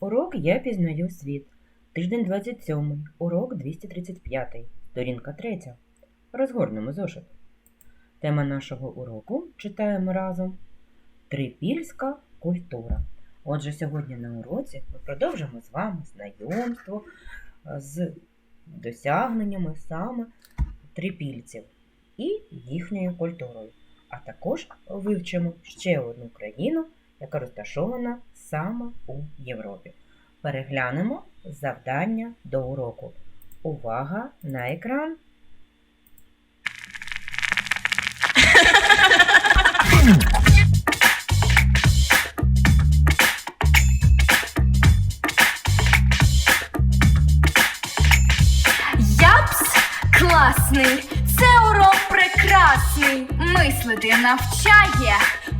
Урок Я пізнаю світ. Тиждень 27. Урок 235. Сторінка 3. Розгорнемо зошит. Тема нашого уроку читаємо разом. Трипільська культура. Отже, сьогодні на уроці ми продовжимо з вами знайомство е, з досягненнями саме трипільців і їхньою культурою. А також вивчимо ще одну країну, яка розташована саме у Європі. Переглянемо завдання до уроку. Увага на екран! Япс класний, це урок прекрасний. Мислити навчає,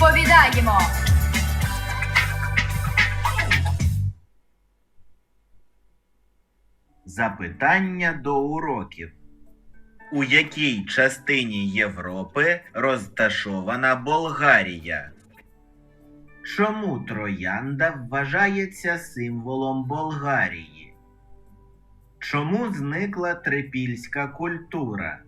відповідаємо. Запитання до уроків. У якій частині Європи розташована Болгарія? Чому троянда вважається символом Болгарії? Чому зникла трипільська культура?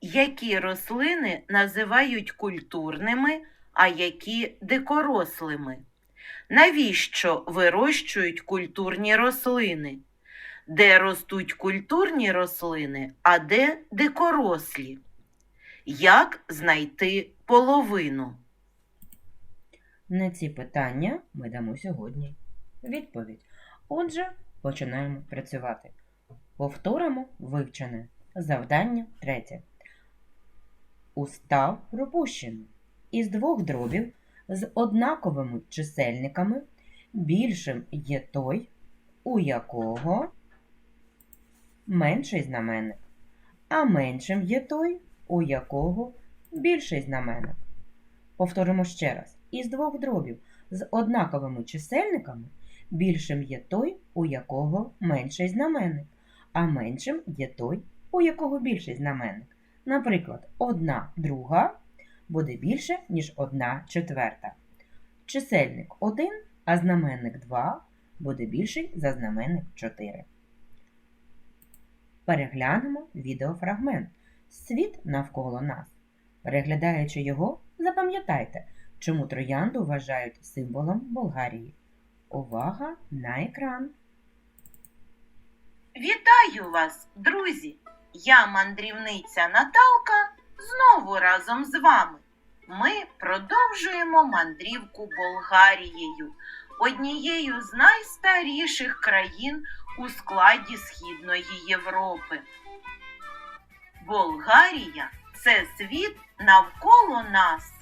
Які рослини називають культурними, а які дикорослими? Навіщо вирощують культурні рослини? Де ростуть культурні рослини, а де дикорослі? Як знайти половину? На ці питання ми дамо сьогодні відповідь. Отже, починаємо працювати. Повторимо вивчене. Завдання третє. Устав пропущений. Із двох дробів з однаковими чисельниками більшим є той, у якого менший знаменник, а меншим є той, у якого більший знаменник. Повторимо ще раз. Із двох дробів з однаковими чисельниками більшим є той, у якого менший знаменник, а меншим є той, у якого більший знаменник. Наприклад, одна друга буде більше, ніж одна четверта. Чисельник 1, а знаменник 2 буде більший за знаменник 4. Переглянемо відеофрагмент Світ навколо нас. Переглядаючи його, запам'ятайте, чому троянду вважають символом Болгарії. Увага на екран! Вітаю вас, друзі! Я мандрівниця Наталка знову разом з вами. Ми продовжуємо мандрівку Болгарією, однією з найстаріших країн у складі Східної Європи. Болгарія це світ навколо нас.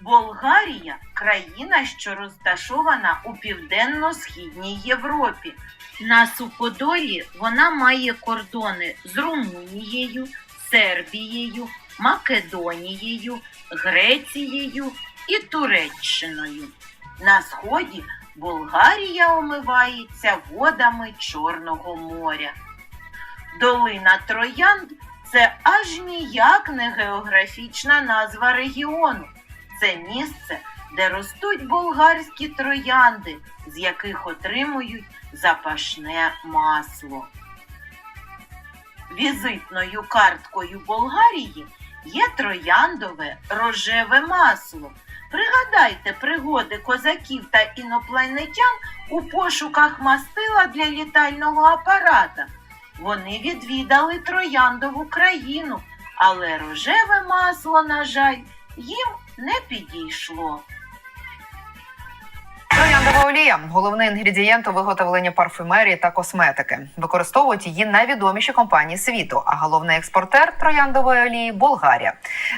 Болгарія країна, що розташована у південно-східній Європі. На суходолі вона має кордони з Румунією, Сербією, Македонією, Грецією і Туреччиною. На сході Болгарія омивається водами Чорного моря. Долина Троянд це аж ніяк не географічна назва регіону. Це місце, де ростуть болгарські троянди, з яких отримують запашне масло. Візитною карткою Болгарії є трояндове рожеве масло. Пригадайте пригоди козаків та інопланетян у пошуках мастила для літального апарата. Вони відвідали трояндову країну, але рожеве масло, на жаль, їм не підійшло. Троянда олія головний інгредієнт у виготовленні парфюмерії та косметики. Використовують її найвідоміші компанії світу. А головний експортер трояндової олії Болгарія.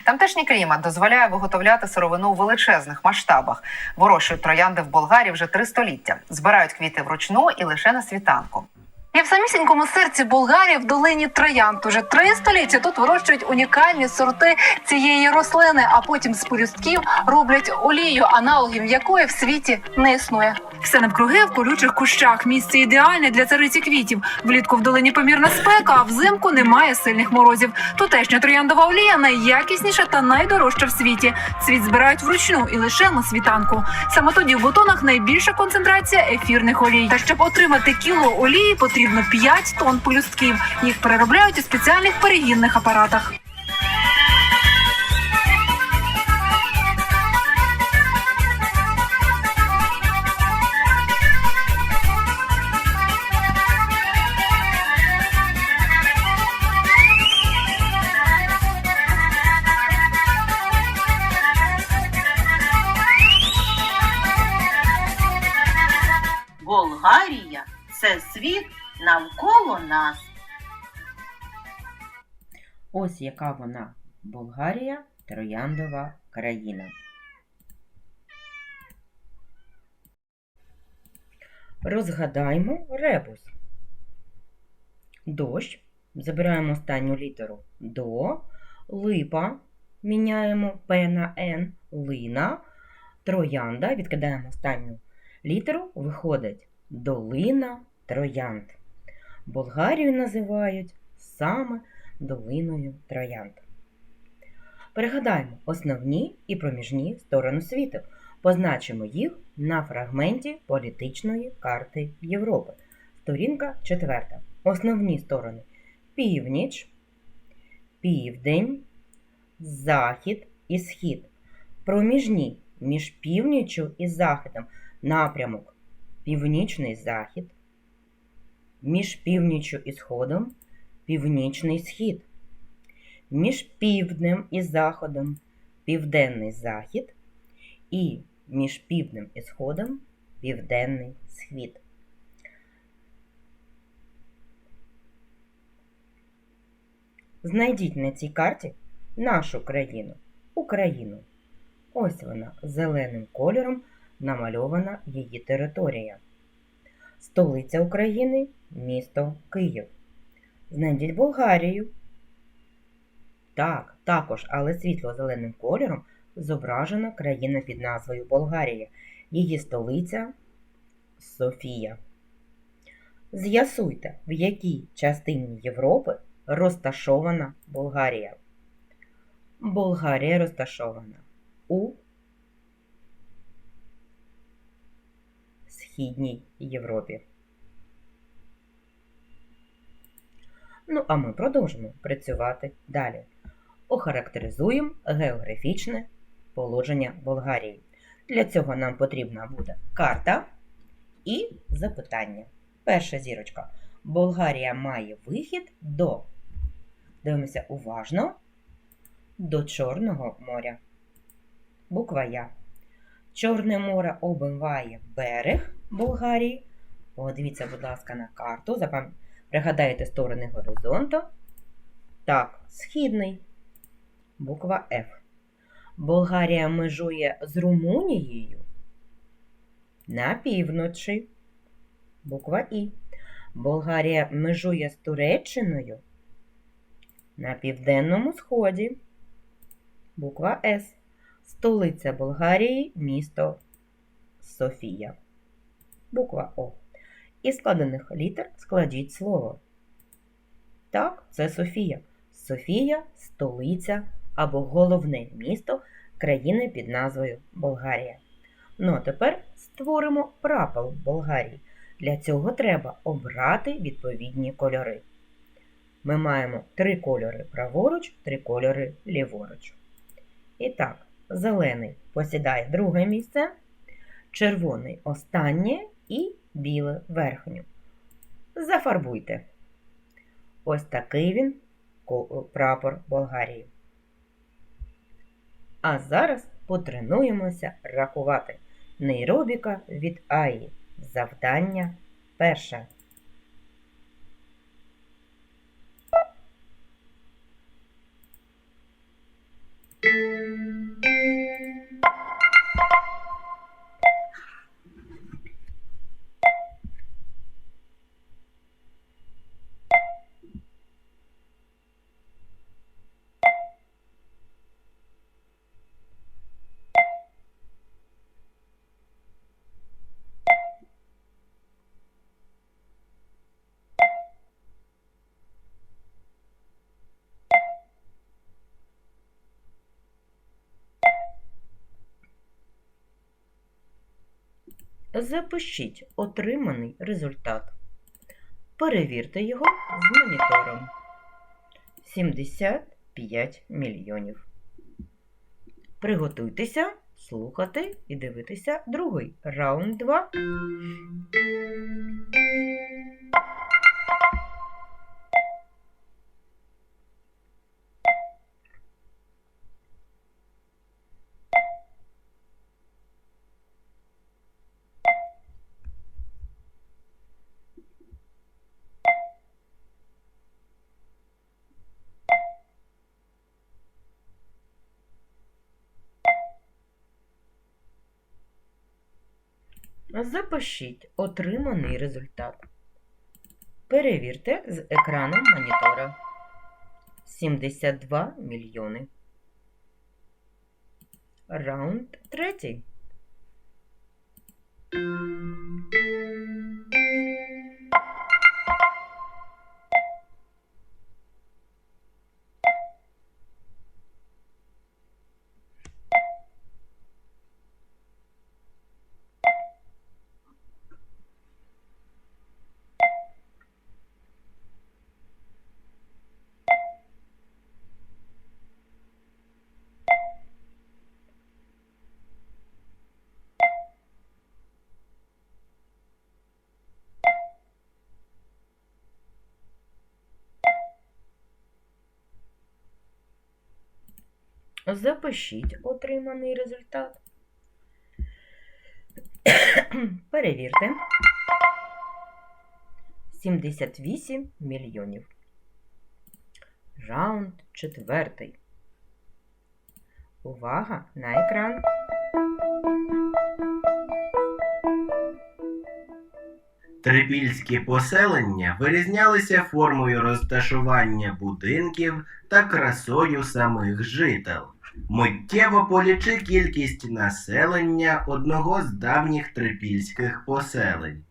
Тамтешній клімат дозволяє виготовляти сировину у величезних масштабах. Вирощують троянди в Болгарії вже три століття. Збирають квіти вручну і лише на світанку. І в самісінькому серці Болгарії в долині Троянд уже три століття тут вирощують унікальні сорти цієї рослини, а потім з пелюстків роблять олію, аналогів якої в світі не існує. Все навкруги в колючих кущах. Місце ідеальне для цариці квітів. Влітку в долині помірна спека, а взимку немає сильних морозів. Тутешня трояндова олія найякісніша та найдорожча в світі. Цвіт збирають вручну і лише на світанку. Саме тоді в бутонах найбільша концентрація ефірних олій. Та щоб отримати кіло олії, потрібно 5 тонн полюстків. Їх переробляють у спеціальних перегінних апаратах. Болгарія це світ навколо нас. Ось яка вона Болгарія, трояндова країна. Розгадаймо ребус. Дощ. Забираємо останню літеру до. Липа. Міняємо П на Н. Лина. Троянда. Відкидаємо останню літеру. Виходить долина троянд. Болгарію називають саме долиною троянд. Перегадаємо основні і проміжні сторони світу. Позначимо їх на фрагменті політичної карти Європи. Сторінка 4. Основні сторони північ, південь, захід і схід. Проміжні між північчю і заходом напрямок північний захід, між північчю і сходом північний схід, між півднем і заходом південний захід і між півднем і сходом південний схід. Знайдіть на цій карті нашу країну, Україну. Ось вона зеленим кольором намальована її територія. Столиця України місто Київ. Знайдіть Болгарію. Так, також, але світло-зеленим кольором зображена країна під назвою Болгарія. Її столиця Софія. З'ясуйте, в якій частині Європи розташована Болгарія. Болгарія розташована у Східній Європі. Ну, а ми продовжимо працювати далі. Охарактеризуємо географічне положення Болгарії. Для цього нам потрібна буде карта і запитання. Перша зірочка. Болгарія має вихід до. Дивимося уважно. До Чорного моря. Буква Я. Чорне море обмиває берег Болгарії. Подивіться, будь ласка, на карту. Запам... Пригадайте сторони горизонту. Так, східний. Буква F. Болгарія межує з Румунією. На півночі. Буква І. Болгарія межує з Туреччиною. На південному сході. Буква С. Столиця Болгарії місто Софія. Буква О. Із складених літер складіть слово. Так, це Софія. Софія столиця або головне місто країни під назвою Болгарія. Ну а тепер створимо прапор Болгарії. Для цього треба обрати відповідні кольори. Ми маємо три кольори праворуч, три кольори ліворуч. І так, зелений посідає друге місце, червоний останнє і біле верхню. Зафарбуйте. Ось такий він прапор Болгарії. А зараз потренуємося рахувати. Нейробіка від АІ. Завдання перше. Запишіть отриманий результат. Перевірте його з монітором. 75 мільйонів. Приготуйтеся слухати і дивитися другий раунд 2. Запишіть отриманий результат. Перевірте з екрану монітора. 72 мільйони. Раунд третій. Запишіть отриманий результат. Перевірте. 78 мільйонів. Раунд четвертий. Увага на екран. Трипільські поселення вирізнялися формою розташування будинків та красою самих жител. Миттєво полічи кількість населення одного з давніх трипільських поселень.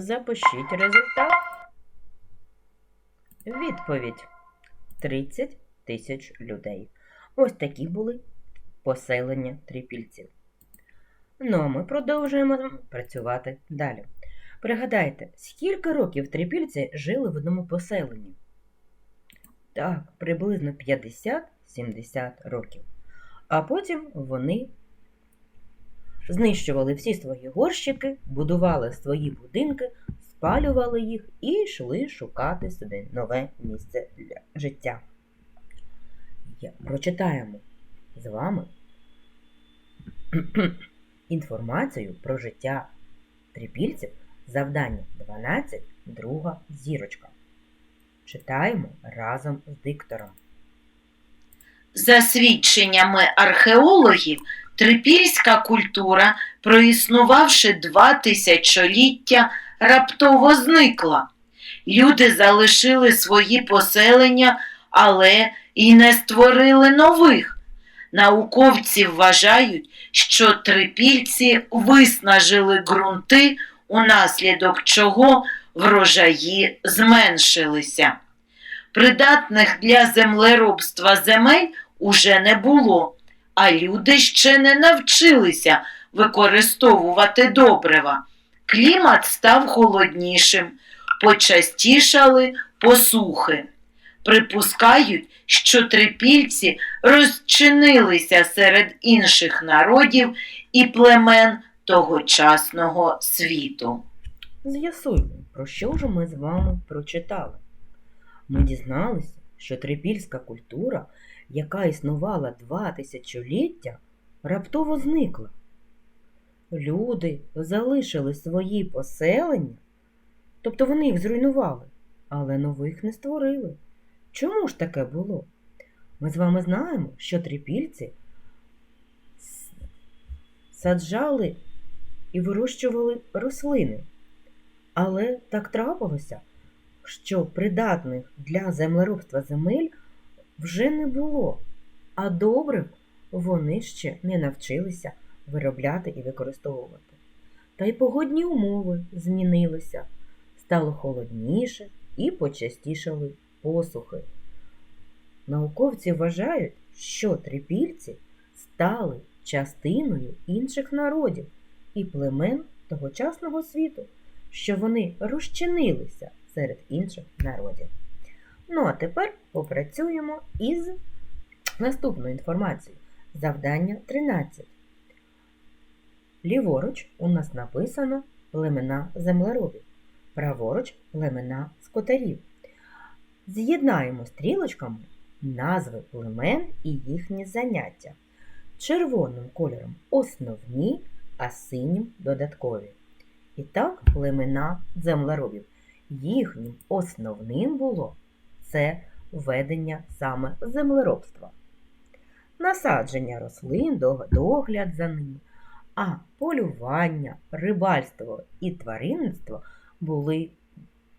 Запишіть результат. Відповідь 30 тисяч людей. Ось такі були поселення трипільців. Ну, а ми продовжуємо працювати далі. Пригадайте, скільки років трипільці жили в одному поселенні? Так, приблизно 50-70 років. А потім вони знищували всі свої горщики, будували свої будинки, спалювали їх і йшли шукати собі нове місце для життя. Прочитаємо з вами інформацію про життя трипільців, завдання 12, друга зірочка. Читаємо разом з диктором. За свідченнями археологів, трипільська культура, проіснувавши два тисячоліття, раптово зникла. Люди залишили свої поселення, але й не створили нових. Науковці вважають, що трипільці виснажили ґрунти, унаслідок чого врожаї зменшилися. Придатних для землеробства земель уже не було, а люди ще не навчилися використовувати добрива. Клімат став холоднішим, почастішали посухи. припускають, що трипільці розчинилися серед інших народів і племен тогочасного світу. З'ясуймо, про що ж ми з вами прочитали. Ми дізналися, що трипільська культура, яка існувала два тисячоліття, раптово зникла. Люди залишили свої поселення, тобто вони їх зруйнували, але нових не створили. Чому ж таке було? Ми з вами знаємо, що трипільці саджали і вирощували рослини. Але так трапилося, що придатних для землеробства земель вже не було, а добрив вони ще не навчилися виробляти і використовувати. Та й погодні умови змінилися, стало холодніше і почастішали посухи. Науковці вважають, що трипільці стали частиною інших народів і племен тогочасного світу що вони розчинилися серед інших народів. Ну а тепер попрацюємо із наступною інформацією. Завдання 13. Ліворуч у нас написано племена землеробів, праворуч племена скотарів. З'єднаємо стрілочками назви племен і їхні заняття. Червоним кольором основні, а синім додаткові. І так, племена землеробів. Їхнім основним було це ведення саме землеробства, насадження рослин, догляд за ними, а полювання, рибальство і тваринництво були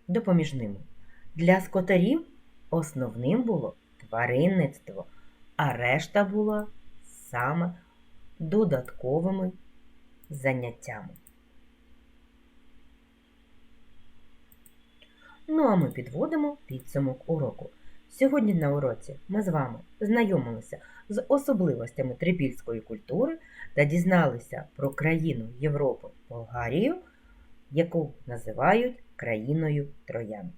допоміжними. Для скотарів основним було тваринництво, а решта була саме додатковими заняттями. Ну а ми підводимо підсумок уроку. Сьогодні на уроці ми з вами знайомилися з особливостями трипільської культури та дізналися про країну Європи Болгарію, яку називають країною Троянд.